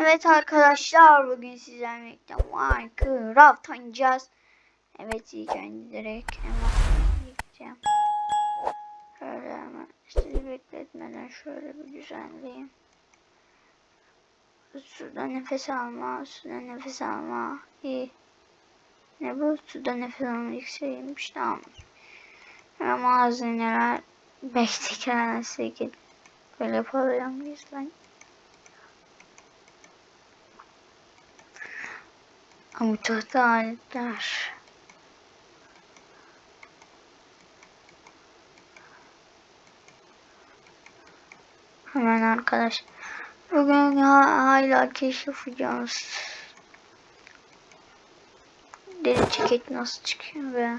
Evet arkadaşlar bugün sizlerle birlikte Minecraft oynayacağız. Evet ilk önce direkt hemen gideceğim. Şöyle hemen sizi bekletmeden şöyle bir düzenleyeyim. Suda nefes alma, suda nefes alma. İyi. Ne bu? Suda nefes alma yükseğiymiş tamam. Hemen malzemeler beklerken size böyle yapalım biz lan. Amutatlı aletler. Hemen arkadaş. Bugün ha hala keşif yapacağız. Deri ceket nasıl çıkıyor be?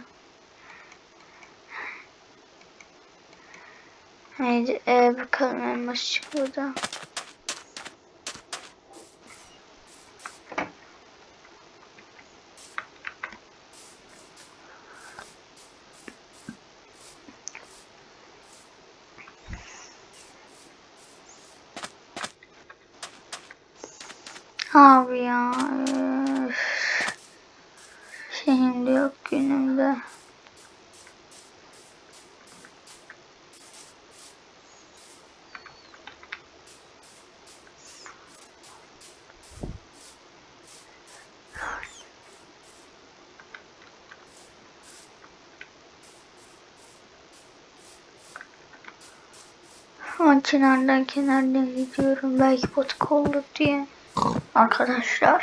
Haydi e, bakalım elmas çıkıyor da. Abi ya. Senin de yok günümde. Ama kenardan kenardan gidiyorum. Belki potuk olur diye. Arkadaşlar.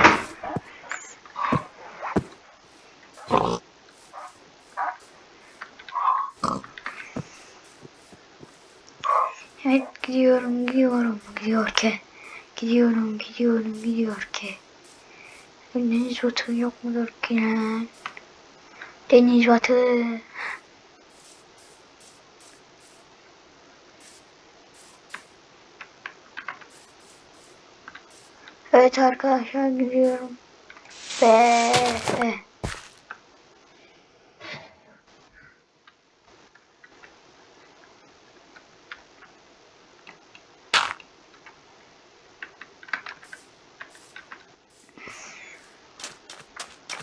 Evet gidiyorum gidiyorum gidiyor ki. Gidiyorum gidiyorum gidiyor ki. Deniz batı yok mudur ki? Deniz batı. Evet arkadaşlar gidiyorum. Ve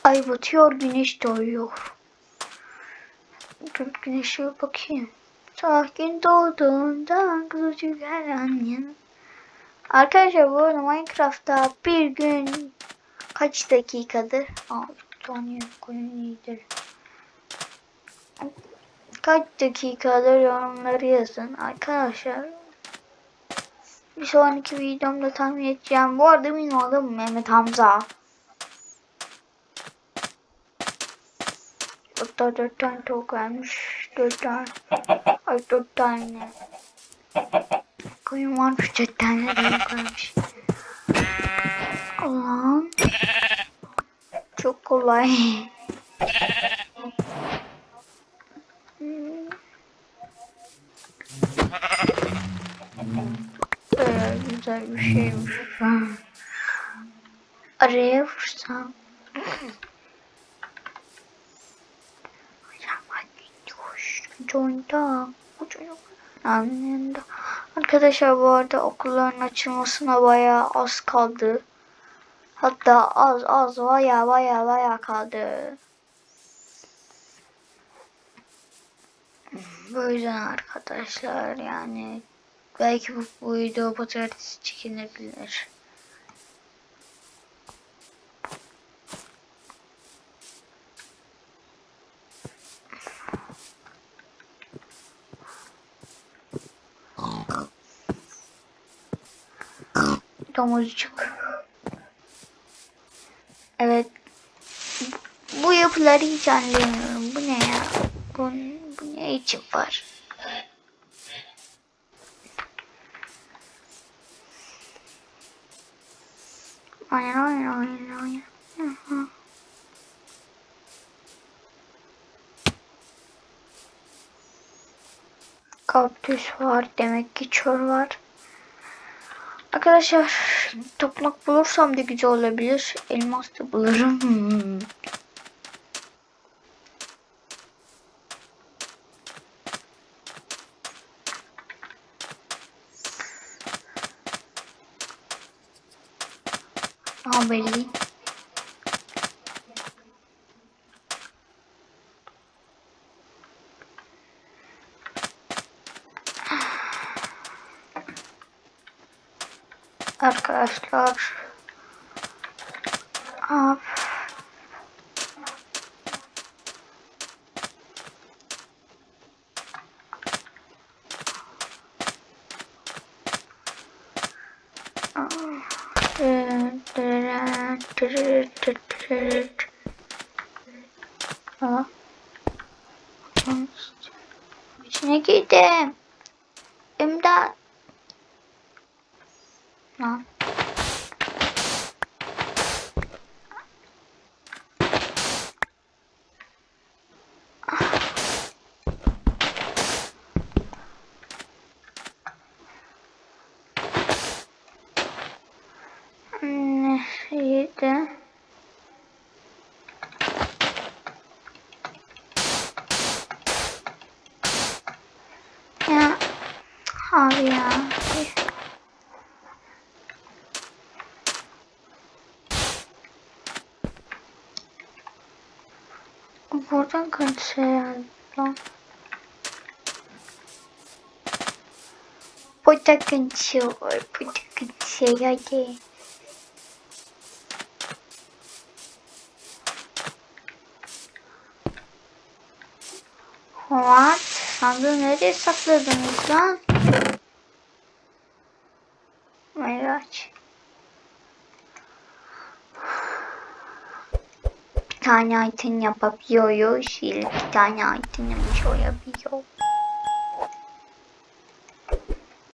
Ay batıyor güneş doğuyor. Dur güneşe bakayım. Sakin doğduğunda kızıcık her an yan. Arkadaşlar bu Minecraft'ta bir gün kaç dakikadır? Aa, tane koyun iyidir. Kaç dakikadır yorumları yazın arkadaşlar. Bir sonraki videomda tahmin edeceğim. Bu arada benim adım Mehmet Hamza. Hatta dört tane tavuk vermiş. Dört tane. Ay dört tane. Koyun varmış tane tavuk vermiş. Allah'ım. Çok kolay. Hmm. Ee, güzel bir şeymiş. Araya vursam. Join'da. Bu çocuk. Annemde. Arkadaşlar bu arada okulların açılmasına bayağı az kaldı. Hatta az az bayağı bayağı bayağı kaldı. Bu yüzden arkadaşlar yani belki bu, bu video pazartesi çekilebilir. Domuzcuk. Evet. Bu yapıları hiç anlayamıyorum. Bu ne ya? Bu, bu ne için var? Aynen aynen. Hı hı. Kaktüs var. Demek ki çöl var. Arkadaşlar toprak bulursam da güzel olabilir. Elmas da bulurum. Hmm. Aha belli. Arkadaşlar. Ab. Aa. İçine girdim. İmdat. Lan. Neydi? Ya abi ya. Buradan kaçıyor yani lan. Burada kaçıyor. Burada kaçıyor hadi. What? Sandığı nereye sakladınız lan? Miraç. Bir tane item yapabiliyoruz. Bir tane item yapabiliyoruz.